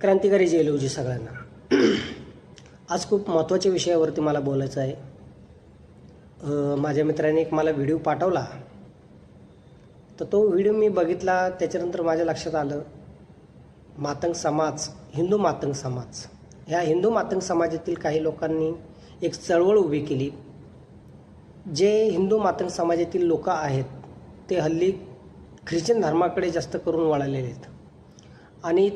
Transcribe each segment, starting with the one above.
क्रांतिकारी जयलवजी सगळ्यांना. आज खूप महत्त्वाच्या विषयावरती मला बोलायचं आहे. माझ्या मित्राने एक मला व्हिडिओ पाठवला. तर तो व्हिडिओ मी बघितला त्याच्यानंतर माझ्या लक्षात आलं मातंग समाज हिंदू मातंग समाज. ह्या हिंदू मातंग समाजातील काही लोकांनी एक चळवळ उभी केली. जे हिंदू मातंग समाजातील लोक आहेत ते हल्ली ख्रिश्चन धर्माकडे जास्त करून वळालेले आहेत. आणि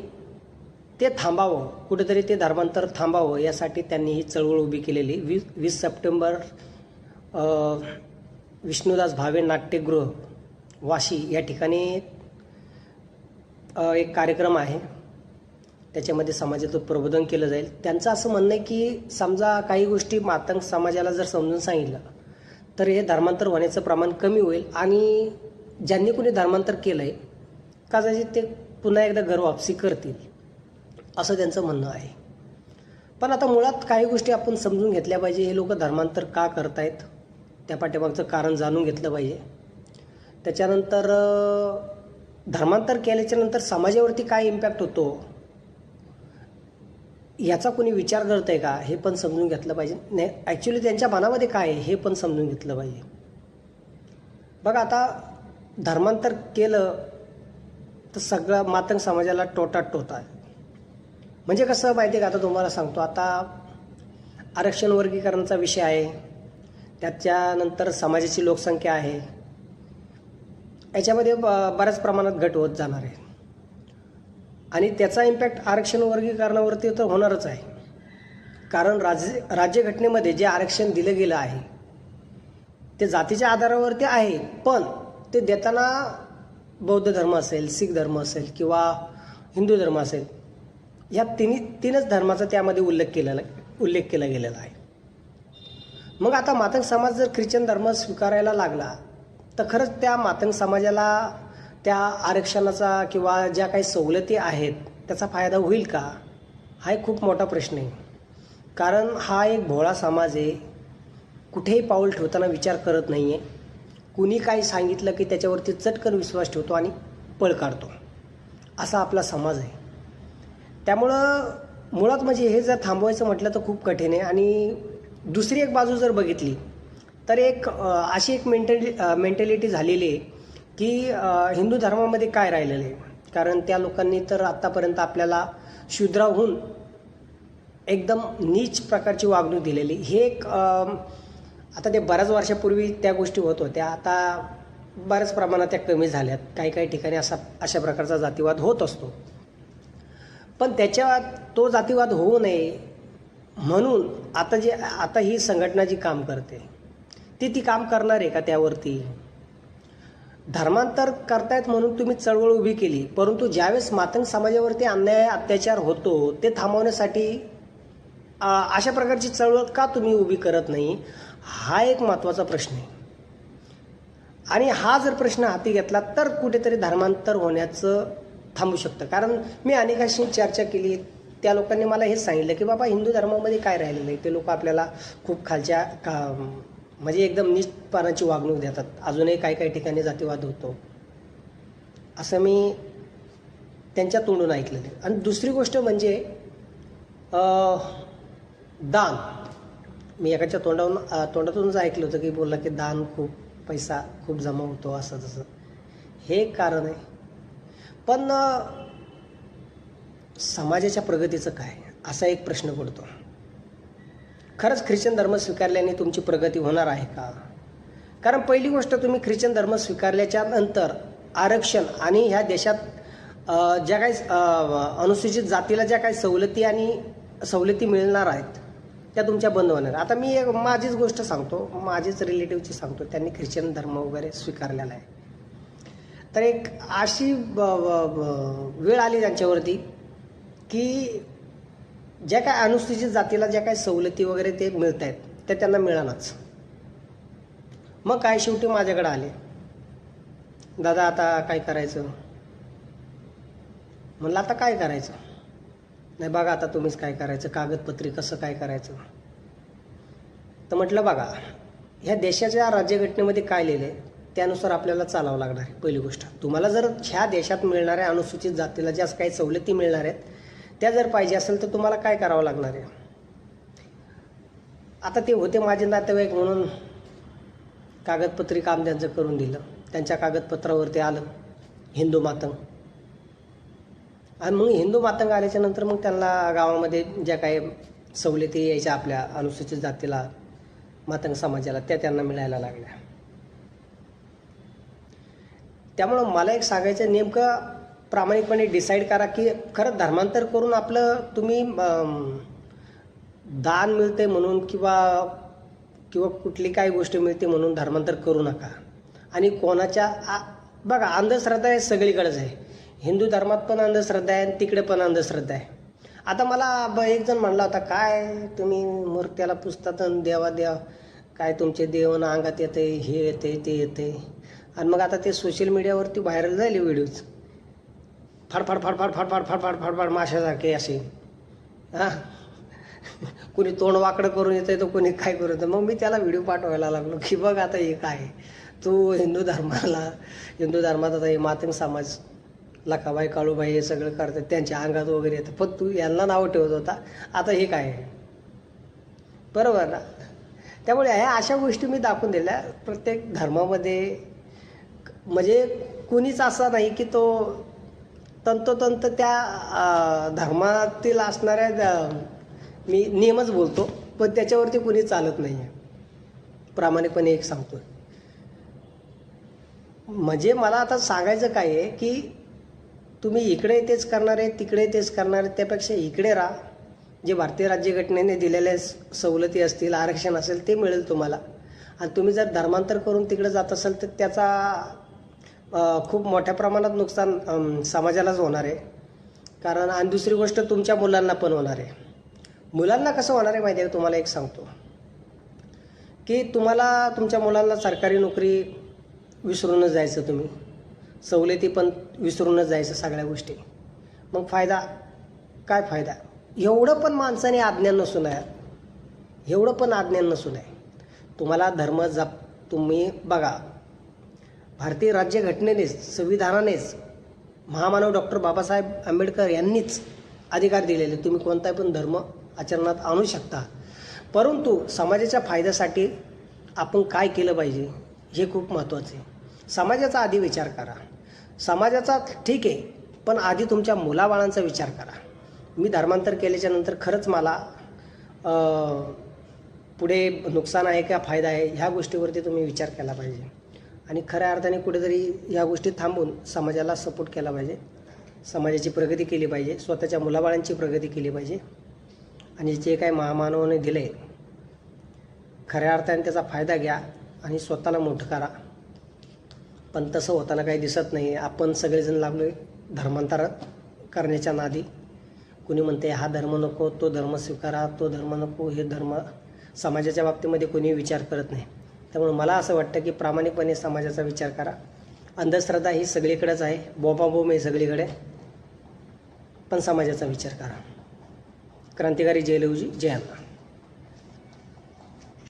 ते थांबावं कुठेतरी ते धर्मांतर थांबावं यासाठी त्यांनी ही चळवळ उभी केलेली. वीस वीस सप्टेंबर विष्णुदास भावे नाट्यगृह वाशी या ठिकाणी एक कार्यक्रम आहे. त्याच्यामध्ये समाजाचं प्रबोधन केलं जाईल. त्यांचं असं म्हणणं आहे की समजा काही गोष्टी मातंग समाजाला जर समजून सांगितलं तर हे धर्मांतर होण्याचं प्रमाण कमी होईल. आणि ज्यांनी कोणी धर्मांतर केलं आहे कदाचित ते पुन्हा एकदा घर वापसी करतील. असं त्यांचं म्हणणं आहे. पण आता मुळात काही गोष्टी आपण समजून घेतल्या पाहिजे. हे लोक धर्मांतर का करतायत? त्या पाठीमागचं कारण जाणून घेतलं पाहिजे. त्याच्यानंतर धर्मांतर केल्याच्यानंतर समाजावरती काय इम्पॅक्ट होतो? याचा कोणी विचार करत आहे का? हे पण समजून घेतलं पाहिजे. नाही ॲक्च्युली त्यांच्या मनामध्ये काय आहे हे पण समजून घेतलं पाहिजे. बघा आता धर्मांतर केलं तर सगळं मातंग समाजाला टोटात टोटा आहे. म्हणजे कसं माहिती आहे का? आता तुम्हाला सांगतो. आता आरक्षण वर्गीकरणाचा विषय आहे. त्याच्यानंतर समाजाची लोकसंख्या आहे. याच्यामध्ये ब- बऱ्याच प्रमाणात घट होत जाणार आहे. आणि त्याचा इम्पॅक्ट आरक्षण वर्गीकरणावरती तर होणारच आहे. कारण राज्य राज्यघटनेमध्ये जे आरक्षण दिलं गेलं आहे ते जातीच्या आधारावरती आहे. पण ते देताना बौद्ध धर्म असेल शीख धर्म असेल किंवा हिंदू धर्म असेल या तिन्ही तीनच धर्माचा त्यामध्ये उल्लेख केलेला उल्लेख केला गेलेला आहे. मग आता मातंग समाज जर ख्रिश्चन धर्म स्वीकारायला लागला तर खरंच त्या मातंग समाजाला त्या आरक्षणाचा किंवा ज्या काही सवलती आहेत त्याचा फायदा होईल का? हा एक खूप मोठा प्रश्न आहे. कारण हा एक भोळा समाज आहे. कुठेही पाऊल ठेवताना विचार करत नाही आहे कुणी काही सांगितलं की त्याच्यावरती चटकन विश्वास ठेवतो आणि पळ काढतो. असा आपला समाज आहे. त्यामुळं मुळात म्हणजे हे जर थांबवायचं म्हटलं तर खूप कठीण आहे. आणि दुसरी एक बाजू जर बघितली तर एक अशी एक मेंटली मेंटॅलिटी झालेली आहे की हिंदू धर्मामध्ये काय राहिलेलं आहे? कारण त्या लोकांनी तर आत्तापर्यंत आपल्याला शूद्राहून एकदम नीच प्रकारची वागणूक दिलेली. हे एक आता ते बऱ्याच वर्षापूर्वी त्या गोष्टी होत होत्या. आता बऱ्याच प्रमाणात त्या कमी झाल्यात. काही काही ठिकाणी असा अशा प्रकारचा जातीवाद होत असतो. पण त्याच्यात तो जातीवाद होऊ नये म्हणून आता जे आता ही संघटना जी काम करते ती ती काम करणार आहे का त्यावरती? धर्मांतर करतायत म्हणून तुम्ही चळवळ उभी केली परंतु ज्यावेळेस मातंग समाजावरती अन्याय अत्याचार होतो ते थांबवण्यासाठी अशा प्रकारची चळवळ का तुम्ही उभी करत नाही? हा एक महत्त्वाचा प्रश्न आहे. आणि हा जर प्रश्न हाती घेतला तर कुठेतरी धर्मांतर होण्याचं थांबू शकतं. कारण मी अनेकांशी चर्चा केली. त्या लोकांनी मला हे सांगितलं की बाबा हिंदू धर्मामध्ये काय राहिलेलं आहे? ते लोक आपल्याला खूप खालच्या का म्हणजे एकदम निष्ठपणाची वागणूक देतात. अजूनही काही काही ठिकाणी जातीवाद होतो. असं मी त्यांच्या तोंडून ऐकलेलं आहे. आणि दुसरी गोष्ट म्हणजे दान. मी एकाच्या तोंडावरून तोंडातूनच ऐकलं होतं की बोलला की दान खूप पैसा खूप जमा होतो असं तसं हे कारण आहे. पण समाजाच्या प्रगतीचं काय? असा एक प्रश्न पडतो. खरंच ख्रिश्चन धर्म स्वीकारल्याने तुमची प्रगती होणार आहे का? कारण पहिली गोष्ट तुम्ही ख्रिश्चन धर्म स्वीकारल्याच्या नंतर आरक्षण आणि ह्या देशात ज्या काही अनुसूचित जातीला ज्या काही सवलती आणि सवलती मिळणार आहेत त्या तुमच्या बंद होणार. आता मी एक माझीच गोष्ट सांगतो माझीच रिलेटिव्हची सांगतो त्यांनी ख्रिश्चन धर्म वगैरे स्वीकारलेला आहे. तर एक अशी ब- ब- वेळ आली त्यांच्यावरती की ज्या काय अनुसूचित जातीला ज्या काही सवलती वगैरे ते मिळत आहेत त्या त्यांना मिळानाच मग काय शेवटी माझ्याकडे आले. दादा आता काय करायचं? म्हणलं आता काय करायचं? नाही बघा आता तुम्हीच काय करायचं? कागदपत्री कसं काय करायचं? तर म्हटलं बघा ह्या देशाच्या राज्यघटनेमध्ये काय लिहिलं आहे त्यानुसार आपल्याला चालावं लागणार आहे पहिली गोष्ट. तुम्हाला जर ह्या देशात मिळणाऱ्या अनुसूचित जातीला ज्या काही सवलती मिळणार आहेत त्या जर पाहिजे असेल तर तुम्हाला काय करावं लागणार आहे? आता ते होते माझे नातेवाईक म्हणून कागदपत्री काम त्यांचं करून दिलं. त्यांच्या कागदपत्रावरती आलं हिंदू मातंग. आणि मग हिंदू मातंग आल्याच्यानंतर मग त्यांना गावामध्ये ज्या काही सवलती यायच्या आपल्या अनुसूचित जातीला मातंग समाजाला त्या त्यांना मिळायला लागल्या. त्यामुळं मला एक सांगायचं नेमकं प्रामाणिकपणे डिसाईड करा की खरं धर्मांतर करून आपलं तुम्ही दान मिळते म्हणून किंवा किंवा कुठली काही गोष्ट मिळते म्हणून धर्मांतर करू नका. आणि कोणाच्या आ- बघा अंधश्रद्धा हे सगळीकडेच आहे. हिंदू धर्मात पण अंधश्रद्धा आहे आणि तिकडे पण अंधश्रद्धा आहे. आता मला ब- एक जण म्हणला होता काय तुम्ही मूर्त्याला पुसतात आणि देवा देवा काय तुमचे देवन अंगात येते हे येते ते येते आणि मग आता ते सोशल मीडियावरती व्हायरल झाले व्हिडिओज फाडफाड फाडफाड फाडफाड फाडफाड फाडफाड माशासारखे असे हां कोणी तोंड वाकडं करून येतं तर कोणी काय करून येतं मग मी त्याला व्हिडिओ पाठवायला लागलो की बघ आता हे काय आहे. तू हिंदू धर्माला हिंदू धर्मात आता हे मातंग समाज लखाबाई काळूबाई हे सगळं करतात त्यांच्या अंगात वगैरे येतं पण तू यांना नावं ठेवत होता आता हे काय आहे बरोबर ना त्यामुळे ह्या अशा गोष्टी मी दाखवून दिल्या प्रत्येक धर्मामध्ये म्हणजे कुणीच असा नाही की तो तंतोतंत त्या धर्मातील असणाऱ्या मी नियमच बोलतो पण त्याच्यावरती कुणी चालत नाही आहे प्रामाणिकपणे एक सांगतो म्हणजे मला आता सांगायचं काय आहे की तुम्ही इकडे तेच करणार आहे तिकडे तेच करणार आहे त्यापेक्षा इकडे राहा. जे भारतीय राज्यघटनेने दिलेल्या सवलती असतील आरक्षण असेल ते मिळेल तुम्हाला. आणि तुम्ही जर धर्मांतर करून तिकडे जात असाल तर त्याचा खूप मोठ्या प्रमाणात नुकसान समाजालाच होणार आहे. कारण आणि दुसरी गोष्ट तुमच्या मुलांना पण होणार आहे. मुलांना कसं होणार आहे माहिती आहे तुम्हाला एक सांगतो. की तुम्हाला तुमच्या मुलांना सरकारी नोकरी विसरूनच जायचं तुम्ही. सवलती पण विसरूनच जायचं सगळ्या गोष्टी. मग फायदा? काय फायदा? एवढं पण माणसाने आज्ञा नसून आहे. एवढं पण आज्ञा नसून आहे. तुम्हाला धर्म जप तुम्ही बघा भारतीय राज्यघटनेनेच संविधानानेच महामानव डॉक्टर बाबासाहेब आंबेडकर यांनीच अधिकार दिलेले. तुम्ही कोणताही पण धर्म आचरणात आणू शकता. परंतु समाजाच्या फायद्यासाठी आपण काय केलं पाहिजे हे खूप महत्त्वाचं. आहे समाजाचा आधी विचार करा. समाजाचा ठीक आहे पण आधी तुमच्या मुलाबाळांचा विचार करा. मी धर्मांतर केल्याच्यानंतर खरंच मला पुढे नुकसान आहे का फायदा आहे ह्या गोष्टीवरती तुम्ही विचार केला पाहिजे. आणि खऱ्या अर्थाने कुठेतरी ह्या गोष्टी थांबून समाजाला सपोर्ट केला पाहिजे. समाजाची प्रगती केली पाहिजे. स्वतःच्या मुलाबाळांची प्रगती केली पाहिजे. आणि जे काही महामानवाने दिले खऱ्या अर्थाने त्याचा फायदा घ्या आणि स्वतःला मोठं करा. पण तसं होताना काही दिसत नाही. आपण सगळेजण लागलो आहे धर्मांतर करण्याच्या नादी. कुणी म्हणते हा धर्म नको तो धर्म स्वीकारा तो धर्म नको हे धर्म. समाजाच्या बाबतीमध्ये कोणी विचार करत नाही. त्यामुळे मला असं वाटतं की प्रामाणिकपणे समाजाचा विचार करा. अंधश्रद्धा ही सगळीकडेच आहे. बोबाबोम आहे सगळीकडे. पण समाजाचा विचार करा. क्रांतिकारी जयलवजी जय